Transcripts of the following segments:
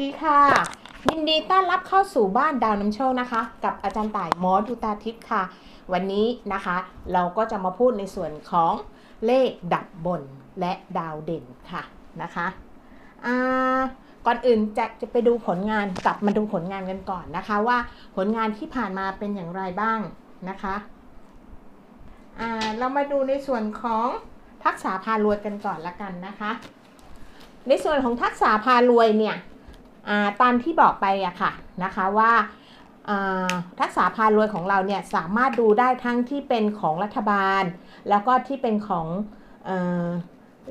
ดีค่ะ ยินดีต้อนรับเข้าสู่บ้านดาวน้ำโชคนะคะ กับอาจารย์ต่ายหมอดูตาทิพย์ค่ะ วันนี้นะคะ เราก็จะมาพูดในส่วนของเลขดับบนและดาวเด่นค่ะนะคะอ่าก่อนอื่นจะจะไปดูผลงานกลับมาดูผลงานกันก่อนนะคะ ว่าผลงานที่ผ่านมาเป็นอย่างไรบ้างนะคะอ่าเรามาดูในส่วนของทักษะพารวยกันก่อนละกันนะคะ ในส่วนของทักษะพารวยเนี่ย ตามที่บอกไปอะค่ะนะคะว่าทักษะพารวยของเราเนี่ยสามารถดูได้ทั้งที่เป็นของรัฐบาล แล้วก็ที่เป็นของเอ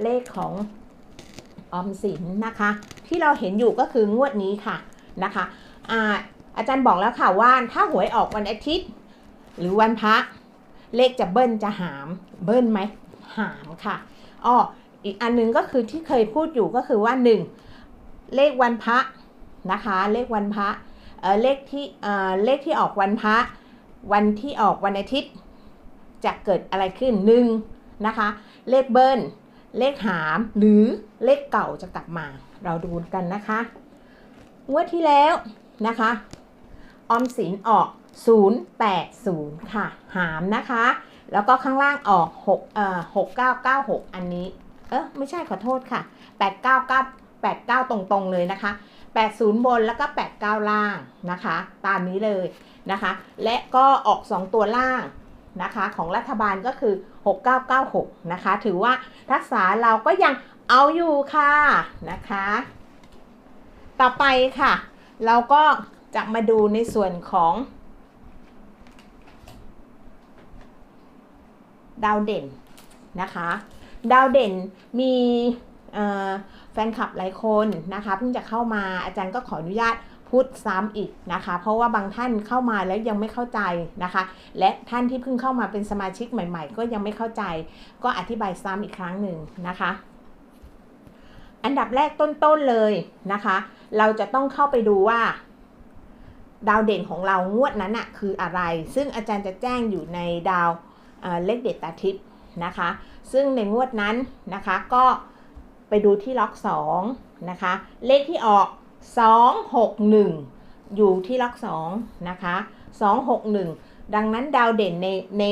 เลขของออมสินนะคะ ที่เราเห็นอยู่ก็คืองวดนี้ค่ะนะคะอาอาจารย์บอกแล้วค่ะว่าถ้าหวยออกวันอาทิตย์ หรือวันพระเลขจะเบิ้ลจะหามเบิ้ลไหมหามค่ะอ้ออีกอันหนึงก็คือที่เคยพูดอยู่ก็คือว่า 1 เลขวันพระ นะคะ เลขวันพระเออเลขที่เออเลขที่ออกวันพระวันที่ออกวันอาทิตย์ จะเกิดอะไรขึ้นหนึ่งนะคะ เลขเบิ้ลเลขหามหรือเลขเก่าจะกลับมา เราดูกันนะคะงวดที่แล้วนะคะออมสินออก 080 ค่ะ หามนะคะ แล้วก็ข้างล่างออก6เอ่อ6996 อันนี้ เออไม่ใช่ขอโทษค่ะ 899 89 ตรงๆเลยนะคะ 80 บนแล้วก็ 89 ล่างนะคะ ตามนี้เลยนะคะ และก็ออก 2 ตัวล่างนะคะ ของรัฐบาลก็คือ 6996 นะคะ ถือว่าทักษะเราก็ยังเอาอยู่ค่ะนะคะ ต่อไปค่ะ เราก็จะมาดูในส่วนของ ดาวเด่นนะคะ ดาวเด่นมี แฟนคลับหลายคนนะคะเพิ่งจะเข้ามาอาจารย์ก็ขออนุญาตพูดซ้ำอีกนะคะ เพราะว่าบางท่านเข้ามาแล้วยังไม่เข้าใจนะคะ และท่านที่เพิ่งเข้ามาเป็นสมาชิกใหม่ ๆ ก็ยังไม่เข้าใจ ก็อธิบายซ้ำอีกครั้งหนึ่งนะคะ อันดับแรกต้นๆเลยนะคะ เราจะต้องเข้าไปดูว่า ดาวเด่นของเรางวดนั้นอะคืออะไร ซึ่งอาจารย์จะแจ้งอยู่ในดาวเอ่อเลขเด็ดตาทิพย์นะคะ ซึ่งในงวดนั้นนะคะก็ ไปดูที่ล็อก 2 นะคะ เลขที่ออก 261 อยู่ที่ล็อก 2 นะคะ 261 ดังนั้นดาวเด่นในใน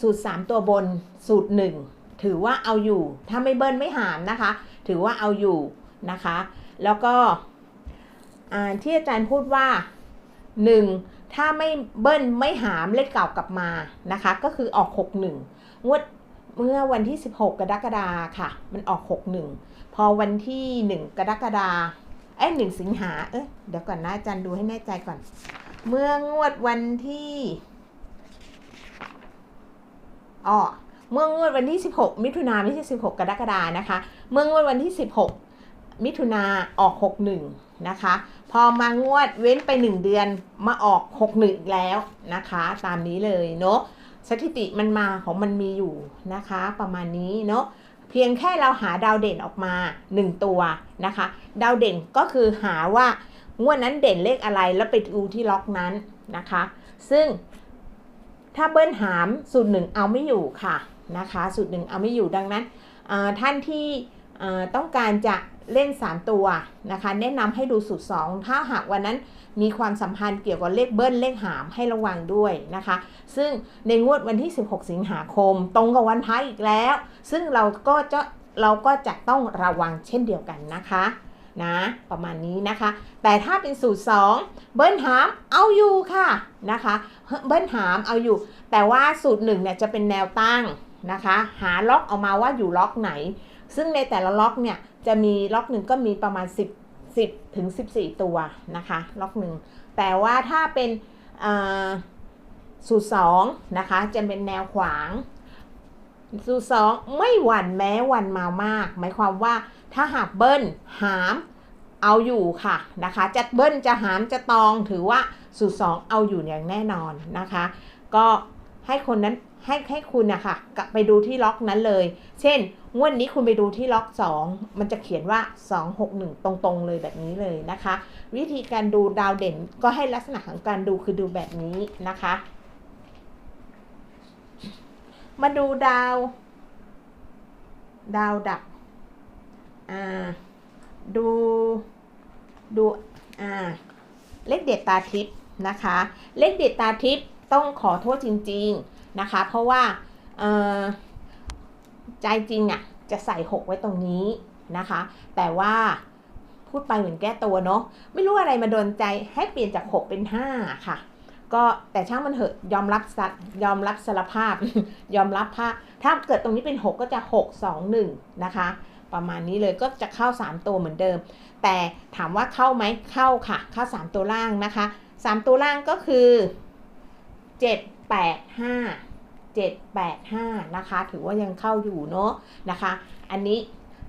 สูตร 3 ตัวบนสูตร 1 ถือว่าเอาอยู่ ถ้าไม่เบิ้ลไม่หามนะคะ ถือว่าเอาอยู่นะคะ แล้วก็ที่อาจารย์พูดว่า 1 ถ้าไม่เบิ้ลไม่หามเลขเก่ากลับมานะคะ ก็คือออก 61 งวด เมื่อวันที่ 16 กรกฎาค่ะ มันออก 61 พอวันที่ 1 กรกฎาเอ้ย1สิงหา เอ้ยเดี๋ยวก่อนนะอาจารย์ดูให้แน่ใจก่อน เมื่องวดวันที่อ๋อเมื่องวดวันที่ 16 มิถุนาไม่ใช่ 16 กรกฎานะคะ เมื่องวดวันที่ 16 มิถุนาออก 61 นะคะ พอมางวดเว้นไป 1 เดือนมาออก 61 แล้วนะคะ ตามนี้เลยเนาะ สถิติมันมาของมันมีอยู่นะคะ ประมาณนี้เนาะเพียงแค่เราหาดาวเด่นออกมา 1 ตัวนะคะ ดาวเด่นก็คือหาว่างวดนั้นเด่นเลขอะไรแล้วไปดูที่ล็อกนั้นนะคะ ซึ่งถ้าเบิ้ลหามสูตรหนึ่งเอาไม่อยู่ค่ะนะคะ สูตรหนึ่งเอาไม่อยู่ดังนั้นท่านที่ ต้องการจะเล่น 3 ตัวนะคะ แนะนำให้ดูสูตร 2 ถ้าหากวันนั้นมีความสัมพันธ์เกี่ยวกับเลขเบิ้ลเลขหามให้ระวังด้วยนะคะ ซึ่งในงวดวันที่ 16 สิงหาคม ตรงกับวันพระอีกแล้ว ซึ่งเราก็จะเราก็จะต้องระวังเช่นเดียวกันนะคะนะประมาณนี้นะคะ แต่ถ้าเป็นสูตร 2 เบิ้ลหามเอาอยู่ค่ะนะคะเบิ้ลหามเอาอยู่ แต่ว่าสูตร1เนี่ยจะเป็นแนวตั้งนะคะ หาล็อกออกมาว่าอยู่ล็อกไหน ซึ่งในแต่ละล็อกเนี่ยจะมีล็อกหนึ่งก็มีประมาณ 10 10ถึง14 ตัวนะคะล็อกหนึ่งแต่ว่าถ้าเป็นสูตร2นะคะจะเป็นแนวขวาง สูตร2ไม่หวั่นแม้วันมามาก หมายความว่าถ้าหากเบิ้ลหามเอาอยู่ค่ะนะคะจะเบิ้ลจะหามจะตองถือว่าสูตร2เอาอยู่อย่างแน่นอนนะคะ ก็ให้คนนั้นให้ให้คุณนะคะกลับไปดูที่ล็อกนั้นเลย เช่น งวดนี้คุณไปดูที่ล็อก 2 มันจะเขียนว่า 261 ตรงๆ เลยแบบนี้เลยนะคะ วิธีการดูดาวเด่นก็ให้ลักษณะของการดูคือดูแบบนี้นะคะ มาดูดาว ดาวดับอ่าดูดูอ่าเลขเด็ดตาทิพย์นะคะ เลขเด็ดตาทิพย์ต้องขอโทษจริง ๆ นะคะ เพราะว่าเอ่อ ใจจริงอะ่ะจะใส่ 6 ไว้ตรงนี้นะคะ แต่ว่าพูดไปเหมือนแก้ตัวเนาะไม่รู้อะไรมาโดนใจให้เปลี่ยนจาก 6 เป็น 5 ค่ะ ก็แต่ช่างมันเถอะยอมรับสัตยอมรับสารภาพ ยอมรับภาพถ้าเกิดตรงนี้เป็น 6 ก็จะ 6 2 1 นะคะ ประมาณนี้เลยก็จะเข้า 3 ตัวเหมือนเดิม แต่ถามว่าเข้าไหมเข้าค่ะ เข้า 3 ตัวล่างนะคะ 3 ตัวล่างก็คือ 7 8 5 7 8 5 นะคะ ถือว่ายังเข้าอยู่เนาะนะคะ อันนี้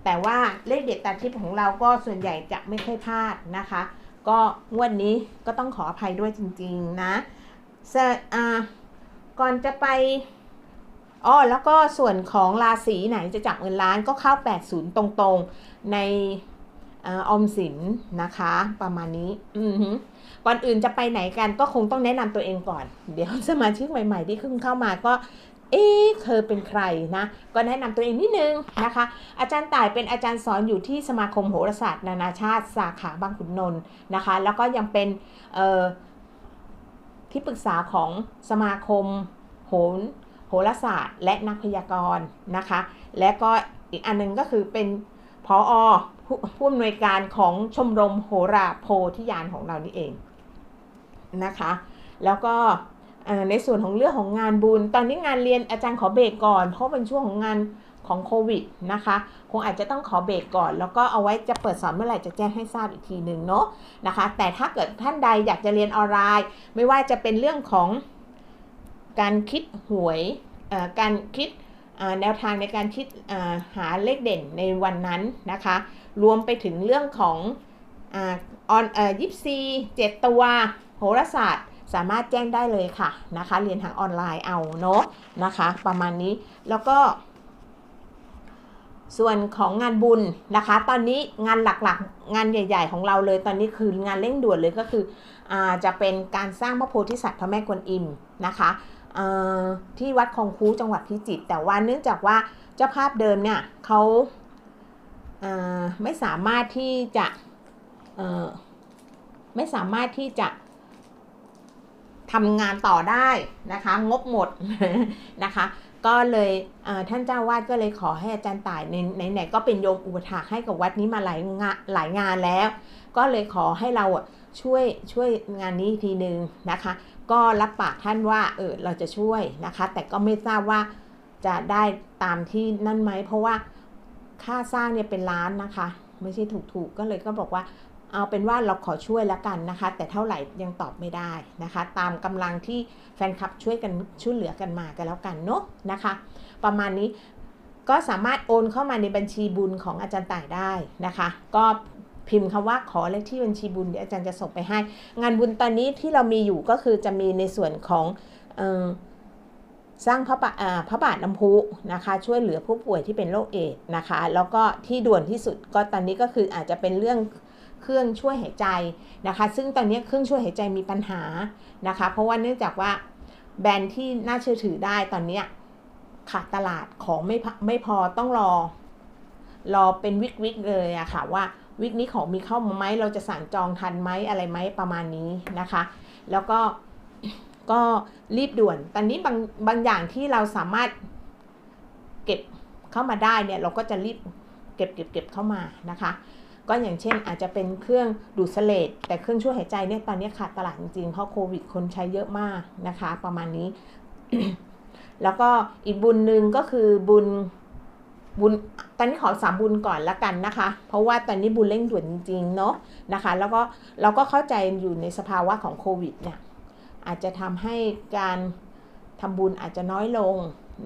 แต่ว่าเลขเด็ดตาทิปของเราก็ส่วนใหญ่จะไม่ค่อยพลาดนะคะ ก็งวดนนี้ก็ต้องขออภัยด้วยจริงๆนะเอ่าก่อนจะไปอ๋อแล้วก็ส่วนของราศีไหนจะจับเงินล้านก็เข้า 80 ตรงๆ ในอออมสินนะคะ ประมาณนี้ อือหือ ก่อนอื่นจะไปไหนกันก็คงต้องแนะนำตัวเองก่อน เดี๋ยวสมาชิกใหม่ ๆ ที่เพิ่งเข้ามาก็เอ๊ะเธอเป็นใครนะ ก็แนะนำตัวเองนิดนึงนะคะ อาจารย์ต่ายเป็นอาจารย์สอนอยู่ที่สมาคมโหราศาสตร์ นานาชาติสาขาบางขุนนนท์นะคะ แล้วก็ยังเป็นที่ปรึกษาของสมาคมโหนโหราศาสตร์ และนักพยากรณ์นะคะ และก็อีกอันหนึงก็คือเป็นพออผู้ผู้อำนวยการของชมรมโหราโพธิญาณของเรานี่เอง นะคะ แล้วก็ในส่วนของเรื่องของงานบุญ ตอนนี้งานเรียนอาจารย์ขอเบรกก่อน เพราะเป็นช่วงของงานของโควิดนะคะ คงอาจจะต้องขอเบรกก่อน แล้วก็เอาไว้จะเปิดสอนเมื่อไหร่จะแจ้งให้ทราบอีกทีหนึ่งเนาะนะคะ แต่ถ้าเกิดท่านใดอยากจะเรียนออนไลน์ ไม่ว่าจะเป็นเรื่องของการคิดหวยการคิดแนวทางในการคิดหาเลขเด่นในวันนั้นนะคะ รวมไปถึงเรื่องของอ่อนเอ่อยิปซีเจ็ดตัว โหราศาสตร์สามารถแจ้งได้เลยค่ะนะคะเรียนทางออนไลน์เอาเนาะนะคะ ประมาณนี้แล้วก็ ส่วนของงานบุญนะคะ ตอนนี้งานหลักๆ งานใหญ่ ๆ ของเราเลย ตอนนี้คืองานเร่งด่วนเลยก็คืออจะเป็นการสร้างพระโพธิสัตว์พระแม่กวนอิมนะคะที่วัดคลองคูจังหวัดพิจิตรแต่ว่าเนื่องจากว่าเจ้าภาพเดิมเนี่ยเขาไม่สามารถที่จะไม่สามารถที่จะ ทำงานต่อได้นะคะ งบหมดนะคะ ก็เลยท่านเจ้าวาดก็เลยขอให้อาจารย์ต่ายในไหนก็เป็นโยมอุปถากให้กับวัดนี้มาหลายงานหลายงานแล้ว ก็เลยขอให้เราช่วยช่วยงานนี้อีกทีนึงนะคะ ก็รับปากท่านว่าเออเราจะช่วยนะคะ แต่ก็ไม่ทราบว่าจะได้ตามที่นั่นไหมเพราะว่าค่าสร้างเนี่ยเป็นล้านนะคะ ไม่ใช่ถูกๆก็เลยก็บอกว่า เอาเป็นว่าเราขอช่วยแล้วกันนะคะ แต่เท่าไหร่ยังตอบไม่ได้นะคะ ตามกำลังที่แฟนคลับช่วยกันช่วยเหลือกันมากันแล้วกันเนาะนะคะ ประมาณนี้ก็สามารถโอนเข้ามาในบัญชีบุญของอาจารย์ต่ายได้นะคะ ก็พิมพ์คำว่าขอเลขที่บัญชีบุญเดี๋ยวอาจารย์จะส่งไปให้ งานบุญตอนนี้ที่เรามีอยู่ก็คือจะมีในส่วนของออสร้างพระบาพระบาทน้ำพุนะคะ ช่วยเหลือผู้ป่วยที่เป็นโรคเอดส์นะคะ แล้วก็ที่ด่วนที่สุดก็ตอนนี้ก็คืออาจจะเป็นเรื่อง เครื่องช่วยหายใจนะคะ ซึ่งตอนนี้เครื่องช่วยหายใจมีปัญหานะคะ เพราะว่าเนื่องจากว่าแบรนด์ที่น่าเชื่อถือได้ตอนนี้ขาดตลาดของไม่ไม่พอต้องรอ รอเป็นวิกวิกเลยอะค่ะว่าวิกนี้ของมีเข้ามาไหมเราจะสั่งจองทันไหมอะไรไหมประมาณนี้นะคะ แล้วก็ก็รีบด่วน ตอนนี้บางบางอย่างที่เราสามารถเก็บเข้ามาได้เนี่ยเราก็จะรีบเก็บเก็บเก็บเข้ามานะคะ ก็อย่างเช่นอาจจะเป็นเครื่องดูดเสลดแต่เครื่องช่วยหายใจเนี่ยตอนนี้ขาดตลาดจริงๆเพราะโควิดคนใช้เยอะมากนะคะ ประมาณนี้ แล้วก็อีกบุญหนึ่งก็คือบุญบุญตอนนี้ขอสามบุญก่อนละกันนะคะ เพราะว่าตอนนี้บุญเร่งด่วนจริงๆเนาะนะคะ แล้วก็เราก็เข้าใจอยู่ในสภาวะของโควิดเนี่ยอาจจะทำให้การทำบุญอาจจะน้อยลง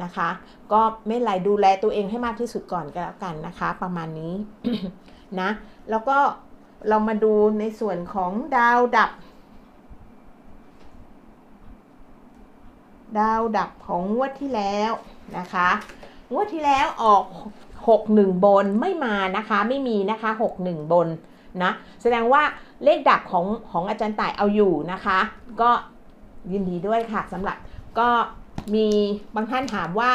นะคะ ก็ไม่ไรดูแลตัวเองให้มากที่สุดก่อนก็แล้วกันนะคะ ประมาณนี้ นะ แล้วก็เรามาดูในส่วนของดาวดับ ดาวดับของงวดที่แล้วนะคะ งวดที่แล้วออก 61 บนไม่มานะคะ ไม่มีนะคะ 61 บนนะ แสดงว่าเลขดับของของอาจารย์ต่ายเอาอยู่นะคะ ก็ยินดีด้วยค่ะสำหรับก็มีบางท่านถามว่า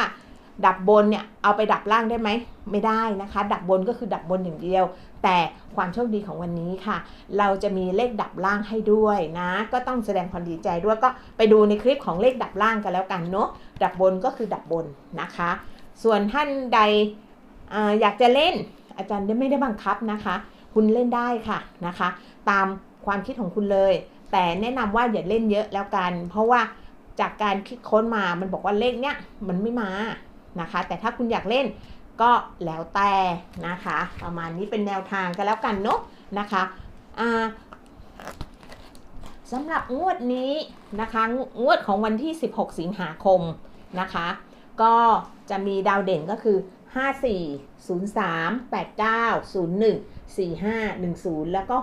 ดับบนเนี่ยเอาไปดับล่างได้ไหมไม่ได้นะคะ ดับบนก็คือดับบนอย่างเดียว แต่ความโชคดีของวันนี้ค่ะ เราจะมีเลขดับล่างให้ด้วยนะ ก็ต้องแสดงความดีใจด้วยก็ไปดูในคลิปของเลขดับล่างกันแล้วกันเนาะดับบนก็คือดับบนนะคะ ส่วนท่านใดออยากจะเล่นอาจารย์ไม่ได้บังคับนะคะ คุณเล่นได้ค่ะนะคะ ตามความคิดของคุณเลย แต่แนะนำว่าอย่าเล่นเยอะแล้วกัน เพราะว่าจากการคิดค้นมามันบอกว่าเลขเนี้ยมันไม่มานะคะ แต่ถ้าคุณอยากเล่น ก็แล้วแต่นะคะ ประมาณนี้เป็นแนวทางกันแล้วกันเนาะนะคะอ่าสำหรับงวดนี้นะคะงวดของวันที่ 16 สิงหาคมนะคะ ก็จะมีดาวเด่นก็คือ 54 03 89 01 45 10 แล้วก็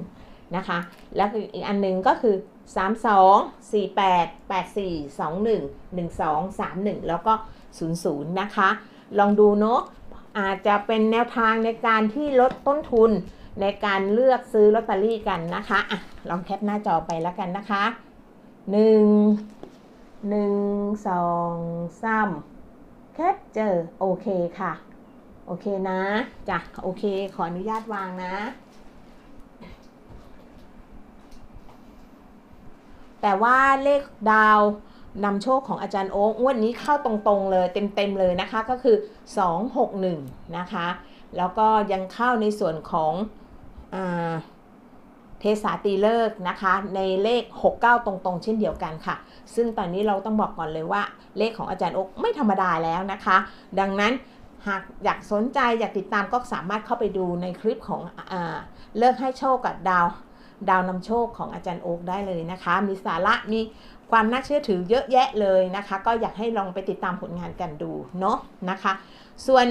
61 นะคะ แล้วอีกอันหนึงก็คือ 32 48 84 21 12 31 แล้วก็ 00 นะคะ ลองดูเนาะอาจจะเป็นแนวทางในการที่ลดต้นทุนในการเลือกซื้อลอตเตอรี่กันนะคะอะลองแคปหน้าจอไปแล้วกันนะคะ1 1 2 3แคปเจอโอเคค่ะ โอเคนะจ้ะโอเค ขออนุญาตวางนะ แต่ว่าเลขดาว นำโชคของอาจารย์โอ๊กงวดนี้เข้าตรงๆเลยเต็มๆเลยนะคะก็คือ 261 นะคะ แล้วก็ยังเข้าในส่วนของอเทสาตีเลิกนะคะ ในเลข 69 ตรงๆ เช่นเดียวกันค่ะ ซึ่งตอนนี้เราต้องบอกก่อนเลยว่า เลขของอาจารย์โอ๊กไม่ธรรมดาแล้วนะคะ ดังนั้นหากอยากสนใจอยากติดตามก็สามารถเข้าไปดูในคลิปของอเลิกให้โชคกับดาวดาวนำโชคของอาจารย์โอ๊กได้เลยนะคะ มีสาระมี ความน่าเชื่อถือเยอะแยะเลยนะคะ ก็อยากให้ลองไปติดตามผลงานกันดูเนาะนะคะ ส่วน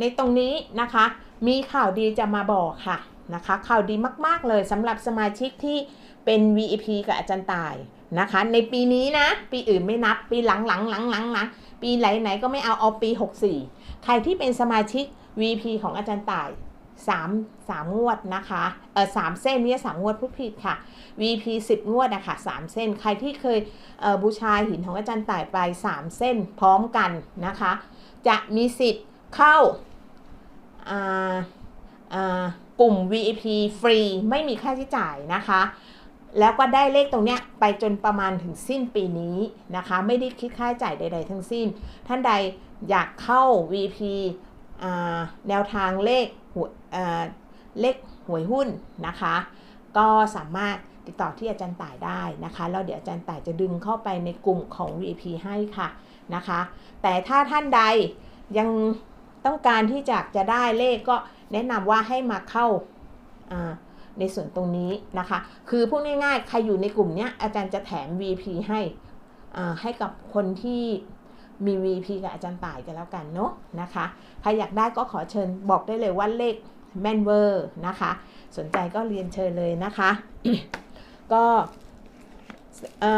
ในตรงนี้นะคะ มีข่าวดีจะมาบอกค่ะนะคะข่าวดีมาก ๆ เลยสำหรับสมาชิกที่เป็น VIP กับอาจารย์ตายนะคะ ในปีนี้นะ ปีอื่นไม่นับ ปีหลังหลังหลังหลังหลังปีไหนไหนก็ไม่เอาเอาปี 64 ใครที่เป็นสมาชิก VP ของอาจารย์ต่าย 3 3 งวดนะคะเออสามเส้นไม่ใช่สามงวดพูดผิดค่ะ VP 10 งวดนะคะ3เส้น ใครที่เคยบูชาหินของอาจารย์ต่ายไป 3 เส้นพร้อมกันนะคะ จะมีสิทธิ์เข้ากลุ่ม VIP ฟรีไม่มีค่าใช้จ่ายนะคะ แล้วก็ได้เลขตรงเนี้ยไปจนประมาณถึงสิ้นปีนี้นะคะ ไม่ได้คิดค่าใช้จ่ายใด ๆ ทั้งสิ้น ท่านใดอยากเข้า VP แนวทางเลขหัวเลขหวยหุ้นนะคะ ก็สามารถติดต่อที่อาจารย์ต่ายได้นะคะแล้วเดี๋ยวอาจารย์ต่ายจะดึงเข้าไปในกลุ่มของ VIP ให้ค่ะนะคะ แต่ถ้าท่านใดยังต้องการที่จะจะได้เลขก็แนะนำว่าให้มาเข้าในส่วนตรงนี้นะคะ คือพูดง่ายๆ ใครอยู่ในกลุ่มนี้อาจารย์จะแถม VP ให้ให้กับคนที่ มี VP กับอาจารย์ต่ายกันแล้วกันเนาะนะคะใครอยากได้ก็ขอเชิญบอกได้เลยว่าเลขแมนเวอร์นะคะ สนใจก็เรียนเชิญเลยนะคะ ก็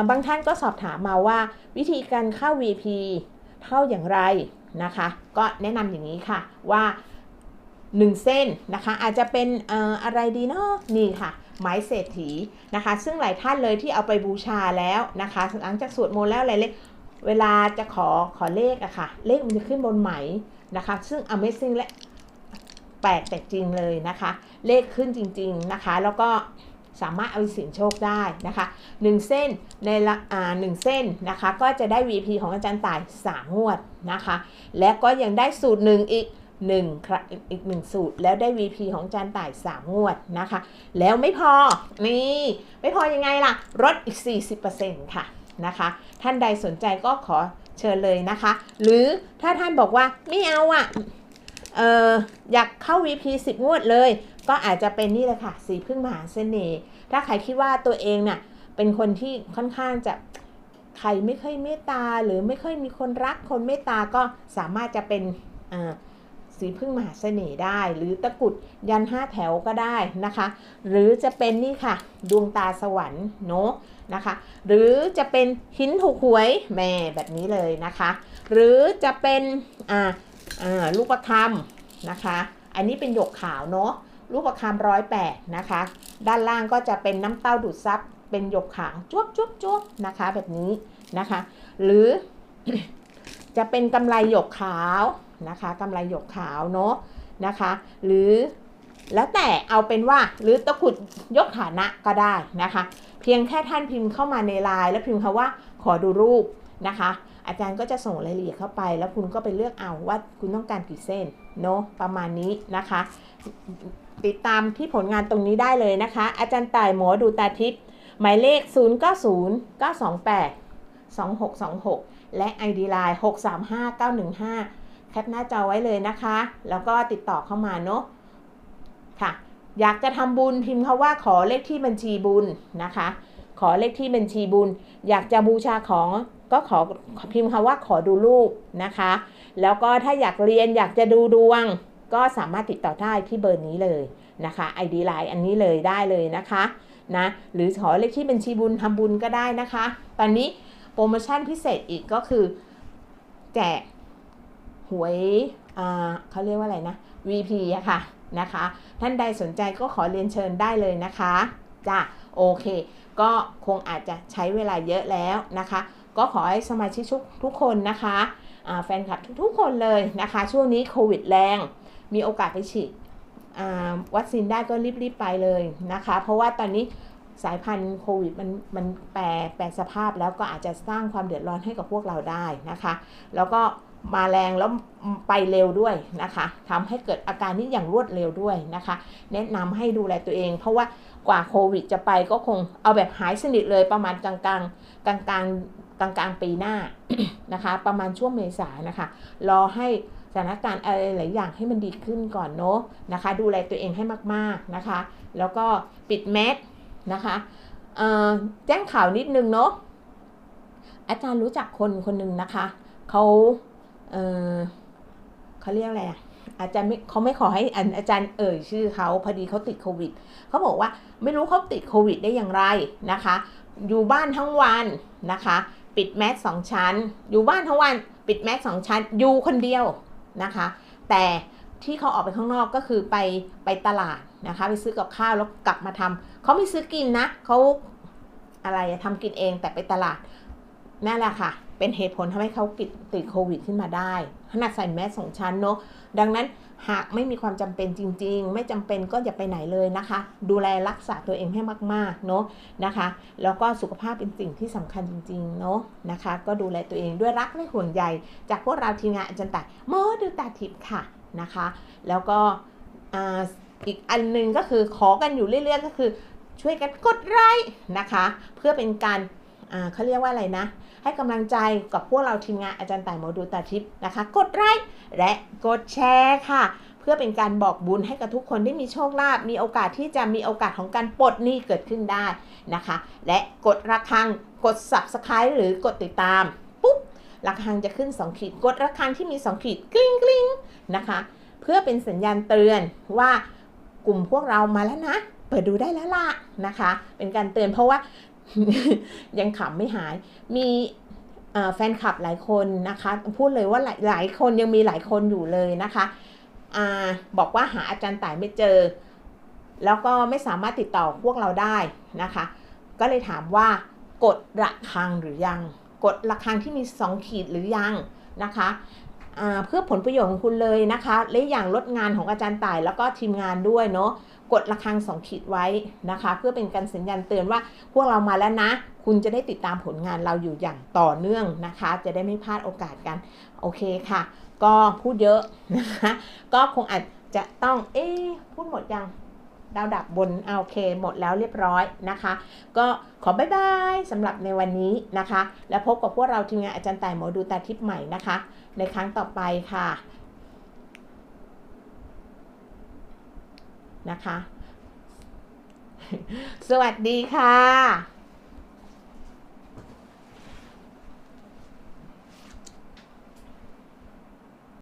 บางท่านก็สอบถามมาว่าวิธีการเข้า VP เข้าอย่างไรนะคะ ก็แนะนำอย่างนี้ค่ะว่า 1 เส้นนะคะอาจจะเป็นออะไรดีเนาะนี่ค่ะไม้เศรษฐีนะคะ ซึ่งหลายท่านเลยที่เอาไปบูชาแล้วนะคะหลังจากสวดมนต์แล้วอะไรเลข เวลาจะขอขอเลขอะค่ะ เลขมันจะขึ้นบนไหมนะคะ ซึ่ง Amazing และแปลกแต่จริงเลยนะคะ เลขขึ้นจริง ๆนะคะ แล้วก็สามารถเอาสินโชคได้นะคะ1เส้นในละอ่าหเส้นนะคะ ก็จะได้ VP ของอาจารย์ต่าย 3 งวดนะคะ และก็ยังได้สูตรหนึ่งอีก1ครับอีก 1 สูตร แล้วได้ VP ของอาจารย์ต่าย 3 งวดนะคะ แล้วไม่พอ นี่ ไม่พอยังไงล่ะลดอีก 40%ค่ะ นะคะ ท่านใดสนใจก็ขอเชิญเลยนะคะ หรือถ้าท่านบอกว่าไม่เอาอะ่ะเอออยากเข้า VP 10 งวดเลย ก็อาจจะเป็นนี่เลยค่ะ สีพึ่งมหาเสน่ห์ถ้าใครคิดว่าตัวเองเนี่ยเป็นคนที่ค่อนข้างจะใครไม่ค่อยเมตตาหรือไม่ค่อยมีคนรักคนเมตตาก็สามารถจะเป็น สีพึ่งมหาเสน่ห์ได้ หรือตะกุดยันห้าแถวก็ได้นะคะ หรือจะเป็นนี่ค่ะ ดวงตาสวรรค์เนาะนะคะ หรือจะเป็นหินถูกหวยแม่แบบนี้เลยนะคะ หรือจะเป็นอ่าอ่าลูกประคำนะคะ อันนี้เป็นหยกขาวเนาะลูกประคำร้อยแปดนะคะ ด้านล่างก็จะเป็นน้ำเต้าดูดซับเป็นหยกขาวจุ๊บจุ๊บจุ๊บนะคะแบบนี้นะคะ หรือจะเป็นกำไรหยกขาว นะคะกำไรหยกขาวเนาะนะคะ หรือแล้วแต่เอาเป็นว่าหรือตะกุดยกฐานะก็ได้นะคะ เพียงแค่ท่านพิมพ์เข้ามาในไลน์แล้วพิมพ์คำว่าขอดูรูปนะคะ อาจารย์ก็จะส่งรายละเอียดเข้าไป แล้วคุณก็ไปเลือกเอาว่าคุณต้องการกี่เส้นเนาะประมาณนี้นะคะ ติดตามที่ผลงานตรงนี้ได้เลยนะคะ อาจารย์ต่ายหมอดูตาทิพย์หมายเลข 0 9 0 9 2 8 2 6 2 6 และ ID Line 6 3 5 9 1 5 แคปหน้าจอไว้เลยนะคะ แล้วก็ติดต่อเข้ามาเนาะค่ะ อยากจะทำบุญพิมพ์คาว่าขอเลขที่บัญชีบุญนะคะ ขอเลขที่บัญชีบุญ อยากจะบูชาของก็ขอพิมพ์คำว่าขอดูรูปนะคะ แล้วก็ถ้าอยากเรียนอยากจะดูดวง ก็สามารถติดต่อได้ที่เบอร์นี้เลยนะคะ ID Line อันนี้เลยได้เลยนะคะนะหรือขอเลขที่บัญชีบุญทำบุญก็ได้นะคะ ตอนนี้โปรโมชั่นพิเศษอีกก็คือ แจก หวยเขาเรียกว่าอะไรนะ VP อะค่ะนะคะ ท่านใดสนใจก็ขอเรียนเชิญได้เลยนะคะจ้ะโอเค ก็คงอาจจะใช้เวลาเยอะแล้วนะคะ ก็ขอให้สมาชิกทุกทุกคนนะคะแฟนคลับทุกๆคนเลยนะคะ ช่วงนี้โควิดแรง มีโอกาสไปฉีดวัคซีนได้ก็รีบๆไปเลยนะคะ เพราะว่าตอนนี้สายพันธุ์โควิดมันมันแปรแปรสภาพแล้วก็อาจจะสร้างความเดือดร้อนให้กับพวกเราได้นะคะ แล้วก็ มาแรงแล้วไปเร็วด้วยนะคะทำให้เกิดอาการนี้อย่างรวดเร็วด้วยนะคะ แนะนำให้ดูแลตัวเอง เพราะว่ากว่าโควิดจะไปก็คงเอาแบบหายสนิทเลยประมาณกลางๆกลางๆกลางกลางปีหน้านะคะ ประมาณช่วงเมษานะคะ รอให้สถานการณ์อะไรหลายอย่างให้มันดีขึ้นก่อนเนาะนะคะ ดูแลตัวเองให้มากๆนะคะ แล้วก็ปิดแมสนะคะแจ้งข่าวนิดนึงเนาะอาจารย์รู้จักคนคนหนึ่งนะคะเขา เออเขาเรียกอะไรอะอาจารย์ไม่เขาไม่ขอให้อาจารย์เอ่ยชื่อเขาพอดีเขาติดโควิดเขาบอกว่าไม่รู้เขาติดโควิดได้อย่างไรนะคะ อยู่บ้านทั้งวันนะคะ ปิดแมสสองชั้น อยู่บ้านทั้งวันปิดแมสสองชั้น อยู่คนเดียวนะคะ แต่ที่เขาออกไปข้างนอกก็คือไปไปตลาดนะคะ ไปซื้อกับข้าวแล้วกลับมาทำเขาไม่ซื้อกินนะเขาอะไรอะทำกินเองแต่ไปตลาดนั่นแหละค่ะเป็นเหตุผลทำให้เขาติดติดโควิดขึ้นมาได้ขนาดใส่แมสสองชั้นเนาะดังนั้นหากไม่มีความจำเป็นจริง ๆ ไม่จำเป็นก็อย่าไปไหนเลยนะคะ ดูแลรักษาตัวเองให้มากๆเนาะนะคะ แล้วก็สุขภาพเป็นสิ่งที่สำคัญจริงๆเนาะนะคะ ก็ดูแลตัวเองด้วยรักและห่วงใยจากพวกเราทีมงานอาจารย์ต่หมอดูตาทิพย์ค่ะนะคะ แล้วก็ออีกอันหนึ่งก็คือขอกันอยู่เรื่อยๆ ก็คือช่วยกันกดไลค์นะคะ เพื่อเป็นการเขาเรียกว่าอะไรนะ ให้กำลังใจกับพวกเราทีมงานอาจารย์ต่ายหมอดูตาทิพย์นะคะ กดไลค์และกดแชร์ค่ะ เพื่อเป็นการบอกบุญให้กับทุกคนได้มีโชคลาภมีโอกาสที่จะมีโอกาสของการปลดหนี้เกิดขึ้นได้นะคะ และกดระฆังกด subscribe หรือกดติดตามปุ๊บระฆังจะขึ้น 2 ขีด กดระฆังที่มี 2 ขีดกลิ้งกลิ้งนะคะ เพื่อเป็นสัญญาณเตือนว่ากลุ่มพวกเรามาแล้วนะ เปิดดูได้แล้วล่ะนะคะ เป็นการเตือนเพราะว่า ยังขำไม่หาย มีแฟนคลับหลายคนนะคะ พูดเลยว่าหลายหลายคนยังมีหลายคนอยู่เลยนะคะอบอกว่าหาอาจารย์ต่ายไม่เจอ แล้วก็ไม่สามารถติดต่อพวกเราได้นะคะ ก็เลยถามว่ากดระฆังหรือยัง กดระฆังที่มี 2 ขีดหรือยังนะคะเพื่อผลประโยชน์ของคุณเลยนะคะและอย่างลดงานของอาจารย์ต่ายแล้วก็ทีมงานด้วยเนาะ กดระฆังสองขีดไว้นะคะ เพื่อเป็นการสัญญาณเตือนว่าพวกเรามาแล้วนะ คุณจะได้ติดตามผลงานเราอยู่อย่างต่อเนื่องนะคะ จะได้ไม่พลาดโอกาสกัน โอเคค่ะ ก็พูดเยอะนะคะก็คงอาจจะต้องเอ๊พูดหมดยังดาวดับบนเอาโอเค หมดแล้วเรียบร้อยนะคะ ก็ขอบายบายสำหรับในวันนี้นะคะ แล้วพบกับพวกเราทีมงานอาจารย์ต่ายหมอดูตาทิพย์ใหม่นะคะ ในครั้งต่อไปค่ะ นะคะ สวัสดีค่ะ